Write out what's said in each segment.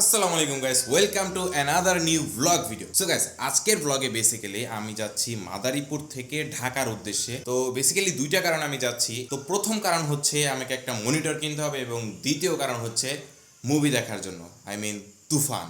আসসালামু আলাইকুম guys welcome to another new vlog video so guys আজকের ব্লগে বেসিক্যালি আমি যাচ্ছি মাদারীপুর থেকে ঢাকার উদ্দেশ্যে। তো বেসিক্যালি দুইটা কারণ আমি যাচ্ছি। তো প্রথম কারণ হচ্ছে আমাকে একটা মনিটর কিনতে হবে এবং দ্বিতীয় কারণ হচ্ছে মুভি দেখার জন্য। I mean Toofan.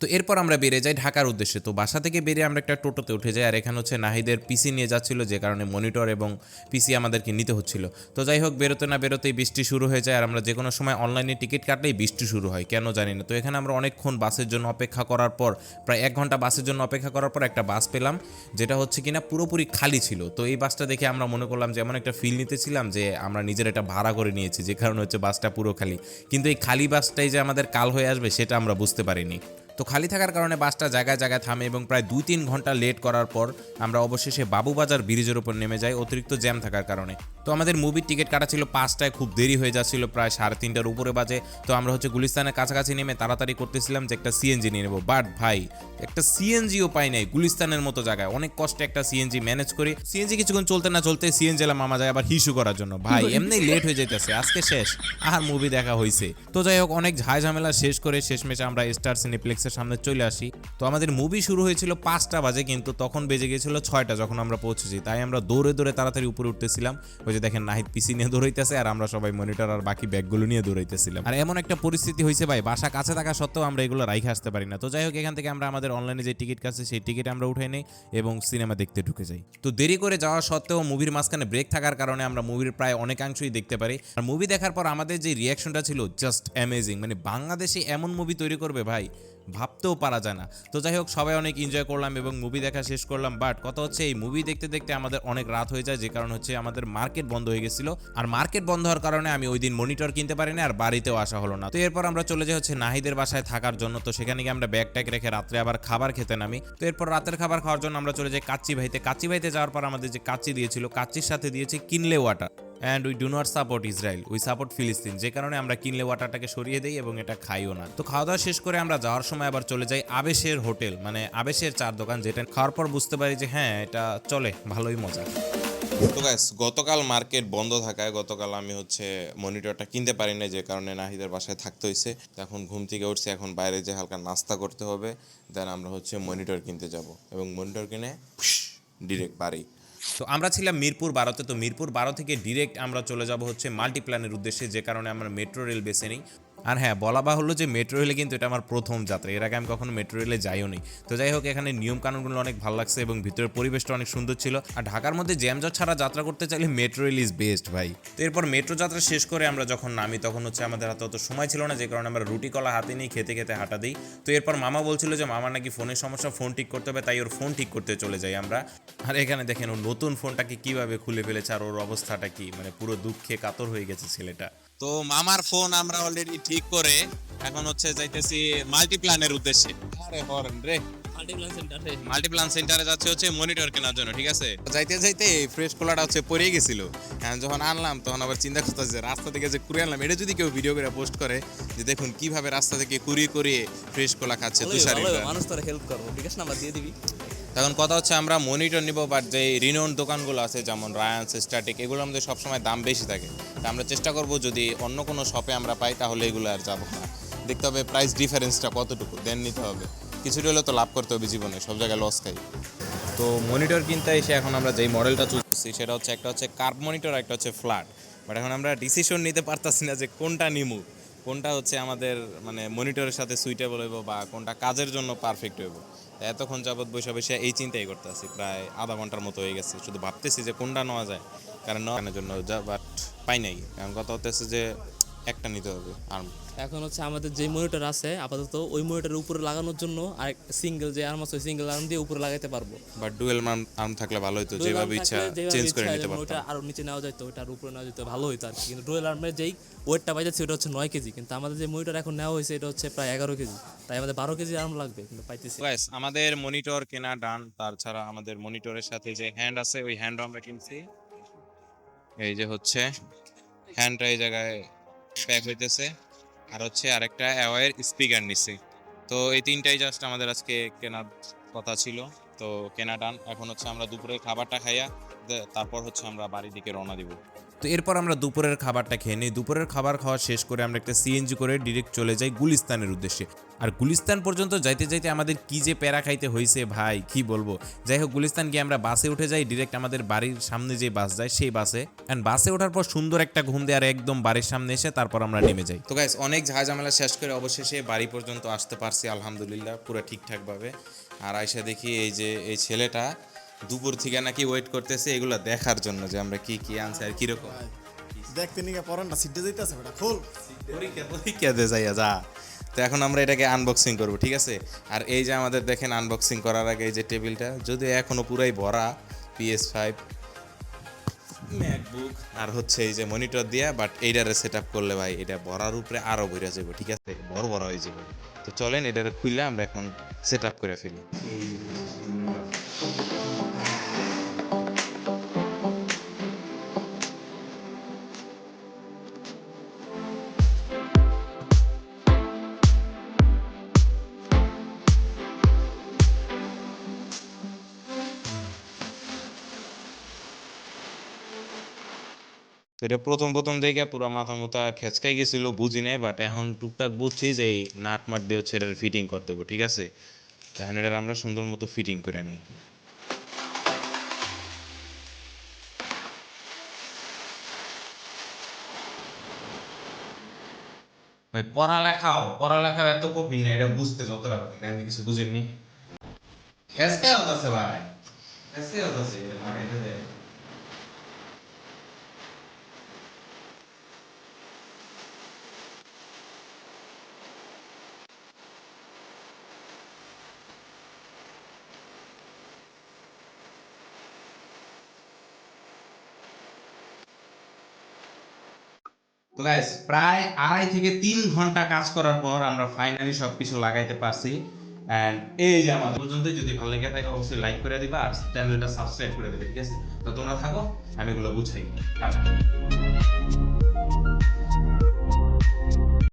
তো এরপর আমরা বেরিয়ে যাই ঢাকার উদ্দেশ্যে। তো বাসা থেকে বেরিয়ে আমরা একটা টোটোতে উঠে যাই আর এখানে হচ্ছে নাহিদের পিসি নিয়ে যাচ্ছিল যে কারণে মনিটর এবং পিসি আমাদেরকে নিতে হচ্ছিল। তো যাই হোক, বেরোতে না বেরোতেই বৃষ্টি শুরু হয়ে যায় আর আমরা যে কোনো সময় অনলাইনে টিকিট কাটলেই বৃষ্টি শুরু হয়, কেন জানি না। তো এখানে আমরা অনেকক্ষণ বাসের জন্য অপেক্ষা করার পর, প্রায় এক ঘণ্টা বাসের জন্য অপেক্ষা করার পর একটা বাস পেলাম, যেটা হচ্ছে কিনা পুরোপুরি খালি ছিল। তো এই বাসটা দেখে আমরা মনে করলাম যে এমন একটা ফিল নিতেছিলাম যে আমরা নিজের একটা ভাড়া করে নিয়েছি, যে কারণে হচ্ছে বাসটা পুরো খালি। কিন্তু এই খালি বাসটাই যে আমাদের কাল হয়ে আসবে, সেটা আমরা বুঝতে পারিনি। তো খালি থাকার কারণে বাসটা জায়গায় জায়গায় থামে এবং প্রায় দুই তিন ঘণ্টা লেট করার পর আমরা অবশেষে বাবুবাজার ব্রিজের উপর নেমে যাই অতিরিক্ত জ্যাম থাকার কারণে। তো আমাদের মুভির টিকিট কাটা ছিল পাঁচটায় খুব দেরি হয়ে যাচ্ছিল প্রায় সাড়ে তিনটার উপরে বাজে। তো আমরা হচ্ছে গুলিস্তানের কাছাকাছি নেমে তাড়াতাড়ি করতেছিলাম যে একটা সিএনজি নিয়ে নেব। বাট ভাই একটা সিএনজিও পাই নাই গুলিস্তানের মতো জায়গায়। অনেক কষ্টে একটা সিএনজি ম্যানেজ করি। সিএনজি কিছুক্ষণ চলতে না চলতে সিএনজি এলাম মামা যায় আবার হিসু করার জন্য। ভাই এমনি লেট হয়ে যাইতেছে আজকে শেষ আর মুভি দেখা হয়েছে তো যাই হোক অনেক ঝাই ঝামেলা শেষ করে শেষমেশে আমরা স্টার সিনেপ্লেক্সের সামনে চলে আসি। তো আমাদের মুভি শুরু হয়েছিল পাঁচটা বাজে, কিন্তু তখন বেজে গিয়েছিল ছয়টা যখন আমরা পৌঁছেছি। তাই আমরা দৌড়ে দৌড়ে তাড়াতাড়ি উপরে উঠতেছিলাম। ওই যে দেখেন নাহিদ পিসি নিয়ে দৌড়াইতেছে আর আমরা সবাই মনিটর আর বাকি ব্যাগগুলো নিয়ে দৌড়াইতেছিলাম। আর এমন একটা পরিস্থিতি হয়েছে ভাই, বাসা কাছে থাকা সত্ত্বেও আমরা এগুলো রাইখে আসতে পারি না। তো যাই হোক, এখান থেকে আমরা আমাদের অনলাইনে যে টিকিট কাছে, সেই টিকিট আমরা উঠে নেই এবং সিনেমা দেখতে ঢুকে যাই। তো দেরি করে যাওয়া সত্ত্বেও মুভির মাঝখানে ব্রেক থাকার কারণে আমরা মুভির প্রায় অনেকাংশই দেখতে পারি। আর মুভি দেখার পর আমাদের যে রিয়াকশনটা ছিল জাস্ট অ্যামেজিং মানে বাংলাদেশে এমন মুভি তৈরি করবে ভাই ভাবতেও পারা যায় না। তো যাই হোক, সবাই অনেক এনজয় করলাম এবং মুভি দেখা শেষ করলাম। বাট কথা হচ্ছে, এই মুভি দেখতে দেখতে আমাদের অনেক রাত হয়ে যায়, যে কারণ হচ্ছে আমাদের মার্কেট বন্ধ হয়ে গেছিল। আর মার্কেট বন্ধ হওয়ার কারণে আমি ওই দিন মনিটর কিনতে পারিনি আর বাড়িতেও আসা হলো না। তো এরপর আমরা চলে যাই হচ্ছে নাহিদের বাসায় থাকার জন্য। তো সেখানে গিয়ে আমরা ব্যাগ ট্যাগ রেখে রাত্রে আবার খাবার খেতে নামি। তো এরপর রাতের খাবার খাওয়ার জন্য আমরা চলে যাই কাচ্চি ভাইতে। কাচ্চি ভাইতে যাওয়ার পর আমাদের যে কাচ্চি দিয়েছিল, কাচ্চির সাথে দিয়েছে Kinley water. And we do not support Israel we support ফিলিস্তিন যে কারণে আমরা কিনলে ওয়াটারটাকে সরিয়ে দিই এবং এটা খাইও না। তো খাওয়া দাওয়া শেষ করে আমরা যাওয়ার সময় আবার চলে যাই আবেশের হোটেল। মানে আবেশের চার দোকান যেটা খাওয়ার পর বুঝতে পারি যে হ্যাঁ এটা চলে, ভালোই মজা। তো গাইস গতকাল মার্কেট বন্ধ থাকায় গতকাল আমি হচ্ছে মনিটরটা কিনতে পারি না যে কারণে নাহিদের বাসায় থাকতে হয়েছে এখন ঘুম থেকে উঠছি, এখন বাইরে যে হালকা নাস্তা করতে হবে দেন আমরা হচ্ছে মনিটর কিনতে যাব। এবং মনিটর কিনে ডিরেক্ট বাড়ি। তো আমরা ছিলাম মিরপুর বারোতে, তো মিরপুর বারো থেকে ডিরেক্ট আমরা চলে যাব হচ্ছে মাল্টিপ্ল্যানের উদ্দেশ্যে, যে কারণে আমরা মেট্রো রেল বেছে নিই। আর হ্যাঁ বলা বাহুল্য যে মেট্রো রেলে কিন্তু এটা আমার প্রথম যাত্রা। এর আগে আমি কখনো মেট্রো রেলে যাইও নি। তো যাই হোক, এখানে নিয়ম কানুনগুলো অনেক ভালো লাগছে এবং ভিতরের পরিবেশটা অনেক সুন্দর ছিল। আর ঢাকার মধ্যে জ্যামজট ছাড়া যাত্রা করতে চাইলে মেট্রো রেল ইজ বেস্ট ভাই। তো এরপর মেট্রো যাত্রা শেষ করে আমরা যখন নামি, তখন হচ্ছে আমাদের হাতে অত সময় ছিল না, যে কারণে আমরা রুটি, কলা হাতে নিয়ে খেতে খেতে হাঁটা দিই। তো এরপর মামা বলছিল যে, মামার নাকি ফোনের সমস্যা, ফোন ঠিক করতে হবে, তাই ওর ফোন ঠিক করতে চলে যাই আমরা। আর এখানে দেখেন, ও নতুন ফোনটাকে কীভাবে খুলে ফেলেছে, আর ওর অবস্থাটা কি? মানে পুরো দুঃখে কাতর হয়ে গেছে ছেলেটা। তো মামার ফোন আমরা অলরেডি ঠিক করে এখন হচ্ছে যাইতেছি মাল্টিপ্ল্যানের উদ্দেশ্যে। আরে হরেন রে। সেন্টারে মাল্টিপ্ল্যান সেন্টারে যাচ্ছে হচ্ছে মনিটর কেনার জন্য ঠিক আছে? যাইতে যাইতে ফ্রেশ কোলাটা হচ্ছে পড়ে গেছিল। যখন আনলাম তখন আবার চিন্তা করতেছে যে রাস্তা থেকে যে কুড়িয়ে আনলাম এটা যদি কেউ ভিডিও করে পোস্ট করে যে দেখুন কীভাবে রাস্তা থেকে কুড়িয়ে করিয়ে ফ্রেশ কোলা খাচ্ছে তুষারি মানুষ তোরা হেল্প করব বিকাশ নাম্বার দিয়ে দিবি। তখন কথা হচ্ছে আমরা মনিটর নিব বাট যে রিনোন দোকানগুলো আছে, যেমন রায়ান্স স্ট্যাটিক এগুলো আমাদের সবসময় দাম বেশি থাকে। তা আমরা চেষ্টা করব যদি অন্য কোনো শপে আমরা পাই, তাহলে এগুলো আর যাব না। দেখতে হবে প্রাইস ডিফারেন্সটা কতটুকু দেন নিতে হবে। কিছুটা হলেও তো লাভ করতে হবে জীবনে, সব জায়গায় লস খাই। তো মনিটর কিনতে এসে এখন আমরা যেই মডেলটা চুজ করছি সেটা হচ্ছে একটা হচ্ছে কার্ভ মনিটর একটা হচ্ছে ফ্ল্যাট বাট এখন আমরা ডিসিশন নিতে পারতাছি না যে কোনটা নিমু, কোনটা হচ্ছে আমাদের মানে মনিটরের সাথে সুইটেবল হইব বা কোনটা কাজের জন্য পারফেক্ট হইব। এতক্ষণ যাবৎ বসে বসে এই চিন্তাই করতে আছি প্রায় আধা ঘণ্টার মতো হয়ে গেছে। শুধু ভাবতেছি যে কোনটা নেওয়া যায়, কারণ নেওয়ার জন্য যা বাট পাই নাই। কারণ কথা হতেছে যে একটা নিতে হবে আর্ম এখন হচ্ছে আমাদের যে মনিটর আছে আপাতত ওই মনিটরের উপরে লাগানোর জন্য আর সিঙ্গেল যে আর্ম আছে ওই সিঙ্গেল আর্ম দিয়ে উপরে লাগাইতে পারব। বাট ডুয়েল আর্ম থাকলে ভালো হতো যেভাবে ইচ্ছা চেঞ্জ করে নিতে ওটা পারতাম। আরও নিচে নেওয়া যেত ওটা আর উপরে নেওয়া যেত ভালো হইতো আর কি কিন্তু ডুয়েল আর্মের যেই ওয়েটটা পাইতেছে ওটা হচ্ছে নয় কেজি। কিন্তু আমাদের যে মনিটর এখন নেওয়া হয়েছে এটা হচ্ছে প্রায় এগারো কেজি। তাই আমাদের বারো কেজি আর্ম লাগবে কিন্তু পাইতেছি। গাইস আমাদের মনিটর কেনা ডান তাছাড়া আমাদের মনিটরের সাথে যে হ্যান্ড আছে ওই হ্যান্ড আমরা কিনছি। এই যে হচ্ছে হ্যান্ডটা এই জায়গায় প্যাক হইতেছে। আর হচ্ছে আরেকটা অ্যাওয়ার স্পিকার নিছি। তো এই তিনটাই জাস্ট আমাদের আজকে কেনার কথা ছিল। তো কেনা ডান এখন হচ্ছে আমরা দুপুরে খাবারটা খাইয়া তারপর হচ্ছে আমরা বাড়ির দিকে রওনা দিব। তো এরপর আমরা দুপুরের খাবারটা খেয়ে নিই। দুপুরের খাবার খাওয়া শেষ করে আমরা একটা সিএনজি করে ডিরেক্ট চলে যাই গুলিস্তানের উদ্দেশ্যে। আর গুলিস্তান পর্যন্ত যাইতে যাইতে আমাদের কি যে প্যারা খাইতে হয়েছে ভাই, কি বলব? যাই হোক, গুলিস্তান গিয়ে আমরা বাসে উঠে যাই ডিরেক্ট আমাদের বাড়ির সামনে যে বাস যায় সেই বাসে। অ্যান্ড বাসে ওঠার পর সুন্দর একটা ঘুম দিয়ে আর একদম বাড়ির সামনে এসে তারপর আমরা নেমে যাই। তো গাইস অনেক ঝামেলা শেষ করে অবশেষে বাড়ি পর্যন্ত আসতে পারছি, আলহামদুলিল্লাহ, পুরো ঠিকঠাকভাবে। আর আইসা দেখি এই যে, এই ছেলেটা দুপুর থেকে নাকি ওয়েট করতেছে এগুলো দেখার জন্য যে আমরা কি কি আনছি আর কীরকম। দেখতে নিয়ে পরানটা সিটে যাইতেছে বেটা খোল। পরীক্ষা পরীক্ষা দে যাইয়া যা। তো এখন আমরা এটাকে আনবক্সিং করব ঠিক আছে? আর এই যে আমাদের দেখেন আনবক্সিং করার আগে এই যে টেবিলটা যদিও এখনও পুরাই ভরা পিএস ফাইভ ম্যাকবুক আর হচ্ছে এই যে মনিটর দিয়া বাট এইটারে সেট আপ করলে ভাই এটা ভরার উপরে আরও ভরে যাবে ঠিক আছে? বড় বড় হয়ে যাবে তো চলেন এটারে খুললে আমরা এখন সেট আপ করে ফেলি। এটা প্রথম প্রথম দেখে পুরো মাথা মতো খেচকাই গেছিল, বুঝি নাই বাট এখন টুকটাক বুঝছি যে এই নাট মাট দিয়ে হচ্ছে এটার ফিটিং করতে হবে, ঠিক আছে? এখন এটা আমরা সুন্দর মতো ফিটিং করে নিই। পড়ালেখাও পড়ালেখা এত কঠিন, এটা বুঝতে আমি কিছু বুঝিনি। খেসকে হতাছে ভাই খেসকে হতাছে, এটা তো গাইস প্রায় আড়াই থেকে তিন ঘণ্টা কাজ করার পর আমরা ফাইনালি সব কিছু লাগাইতে পারছি। অ্যান্ড এই যে আমার পর্যন্ত যদি ভালো লেগে থাকে, অবশ্যই লাইক করে দিবা আর চ্যানেলটা সাবস্ক্রাইব করে দেবে, ঠিক আছে? তো তোমরা থাকো, আমি এগুলো বুঝাই